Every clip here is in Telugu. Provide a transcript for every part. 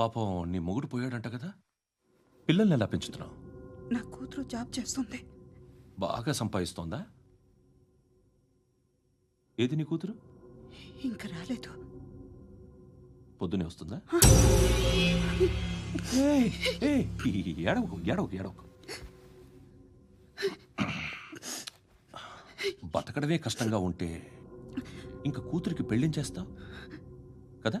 పాపం నీ మొగుడు పోయాడంట కదా. పిల్లల్ని ఎలా పెంచుతున్నావు? నా కూతురు జాబ్ చేస్తుంది. బాగా సంపాదిస్తోందా? ఏది నీ కూతురు? ఇంకా రాలేదు. పొద్దునే వస్తుందా? ఏయ్, ఏయ్, ఏడవకు ఏడవకు ఏడవకు. బతకడమే కష్టంగా ఉంటే ఇంకా కూతురికి పెళ్ళించేస్తావు కదా?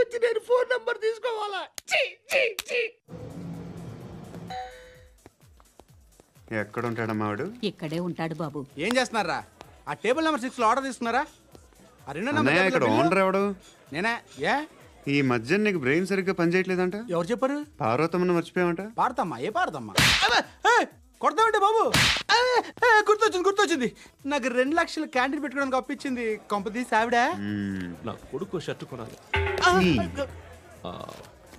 వచ్చి నేను ఫోన్ నెంబర్ తీసుకోవాలా. ఎక్కడ ఉంటాడమ్మా వాడు? ఇక్కడే ఉంటాడు బాబు. ఏం చేస్తున్నారా? ఆ టేబుల్ నెంబర్ సిక్స్లో ఆర్డర్ తీసుకున్నారా? ఆ రెండో అన్నయ్య ఇక్కడ ఓనర్ ఎవడు? నేనే? ఏ? ఈ మధ్య నీకు బ్రెయిన్ సరిగ్గా పనిచేయట్లేదంట? ఎవరు చెప్పారు? పార్వతమ్మను మర్చిపోయామంట పాడతామ్మా ఏ పాడతామ్మా కొడతామంటే బాబు? గుర్తొచ్చింది గుర్తొచ్చింది. నాకు రెండు లక్షలు క్యాంటీన్ పెట్టుకోవడానికి అప్పించింది కొంపతీసి ఆవిడ. నా కొడుకు షర్ట్ కొనాలి.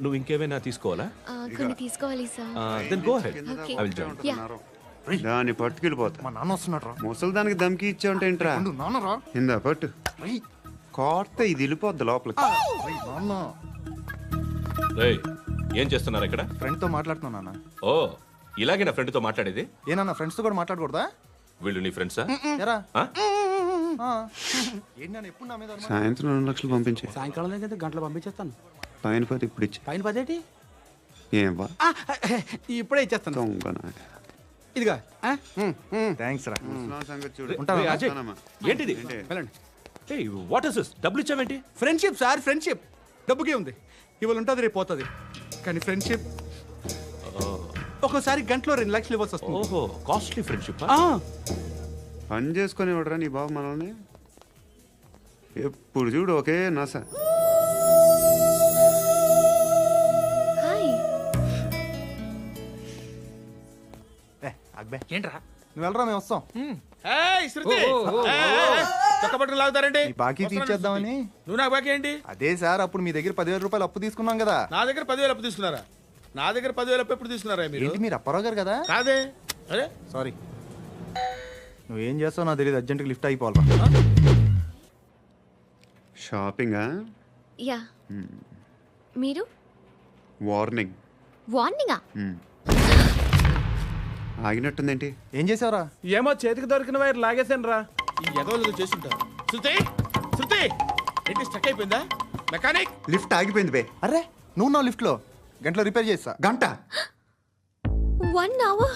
నువ్వు ఇంకేమైనా తీసుకోవాలా? ఆ, కొన్ని తీసుకోవాలి sir. Then go ahead Okay. I will join yeah దాన్ని పట్టుకెళ్ళిపోతా. మా నాన్న వస్తున్నాడు రా ముసలి దానికి దమ్కి ఇచ్చావంటే ఏంట్రా? నాన్న రా ఇందా పట్టు. కోర్త ఇది వెళ్ళిపోద్ది లోపలికి. నాన్న. రేయ్, ఏం చేస్తున్నారు ఇక్కడ? ఫ్రెండ్తో మాట్లాడుతున్నా నాన్న. ఓ ఇలాగే నా ఫ్రెండ్తో మాట్లాడేది? ఏ నాన్న ఫ్రెండ్స్తో కూడా మాట్లాడకూడదా? వీళ్ళు నీ ఫ్రెండ్సా ఎరా ఆ? సాయంత్రం రెండు లక్షలు పంపించే. సాయంకాలం దగ్గర గంటలు పంపించేస్తాను. పైన పది ఇప్పుడు ఇచ్చే. పైన పదేటి ఏం వా ఆ, ఇప్పుడే ఇచ్చేస్తాను. ఇదిగా. థ్యాంక్స్ రా. సంగతి చూడు. ఏంటిది? వెళ్ళండి. వాట్ ఇస్ దిస్ డబ్బులు ఇచ్చావేంటి ఫ్రెండ్షిప్ సార్ ఫ్రెండ్షిప్ డబ్బుకే ఉంది. ఇవాళ ఉంటుంది రేపు పోతుంది. కానీ ఫ్రెండ్షిప్ ఒక్కోసారి గంటలో రెండు లక్షలు ఇవ్వాల్సి వస్తుంది. ఓహో కాస్ట్లీ ఫ్రెండ్షిప్ ఆ, పని చేసుకొని ఇవ్వడరా నీ బాబు మనల్ని? ఎప్పుడు చూడు ఒకే నాస. ఏంట్రా? నువ్వు వెళ్ళరా మేము వస్తాం. లాగుతారండి బాకీ తీర్చేద్దామని. నువ్వు నాకు బాకీ ఏంటి? అదే సార్ అప్పుడు మీ దగ్గర పదివేల రూపాయలు అప్పు తీసుకున్నాం కదా. నా దగ్గర పదివేలు అప్పు తీసుకున్నారా? నా దగ్గర పదివేలు అప్పు ఎప్పుడు తీసుకున్నారా మీరు? ఏంటి మీరు అప్పారావు గారు కదా? కాదే. అరే సారీ. నువ్వేం చేస్తావు నాకు తెలియదు అర్జెంట్గా లిఫ్ట్ అయిపోవాలి షాపింగా? యా. మీరు? వార్నింగ్. వార్నింగా? ఆగినట్టుందేంటి? ఏం చేసావురా ఏమో చేతికి దొరికిన వైర్ లాగేసాను రా ఎదవలు చేస్తుంటారు శృతి! శృతి! ఏంటి స్టక్ అయిపోయిందా? మెకానిక్ లిఫ్ట్ ఆగిపోయింది బే. అరే నువ్వు నా లిఫ్ట్లో. గంటలో రిపేర్ చేస్తా. గంట. వన్ అవర్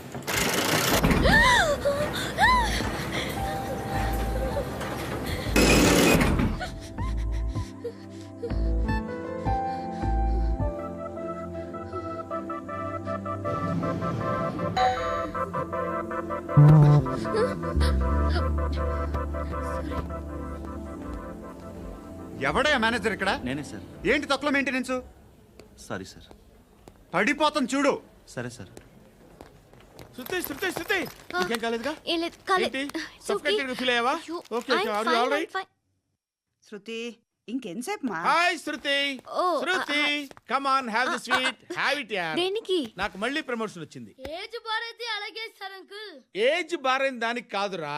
ఎవడయ్యా మేనేజర్ ఇక్కడ? నేనే సార్. ఏంటి తక్కువ మెయింటెనెన్స్ సారీ సార్. పడిపోతాం చూడు. సరే సార్. శృతి శృతి శృతి! ఇంకేం కాలేదుగా? ఏం లేదు కాలేదు ఏంటి? It's okay. సఫ్కేటెడ్ ఫీల్ అయ్యావా? అయ్యో, okay I'm okay are you fine, all I'm right fine. Shruti ఇంకెంతసేపు మా hi Shruti. Oh, Shruti come on have the sweet it దేనికి? నాకు మళ్ళీ ప్రమోషన్ వచ్చింది. ఏజ్ బారైతే అలాగే సార్ అంకుల్ ఏజ్ బారైన దానికి కాదురా.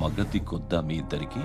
మగతి కొద్దా మీ ఇద్దరికి?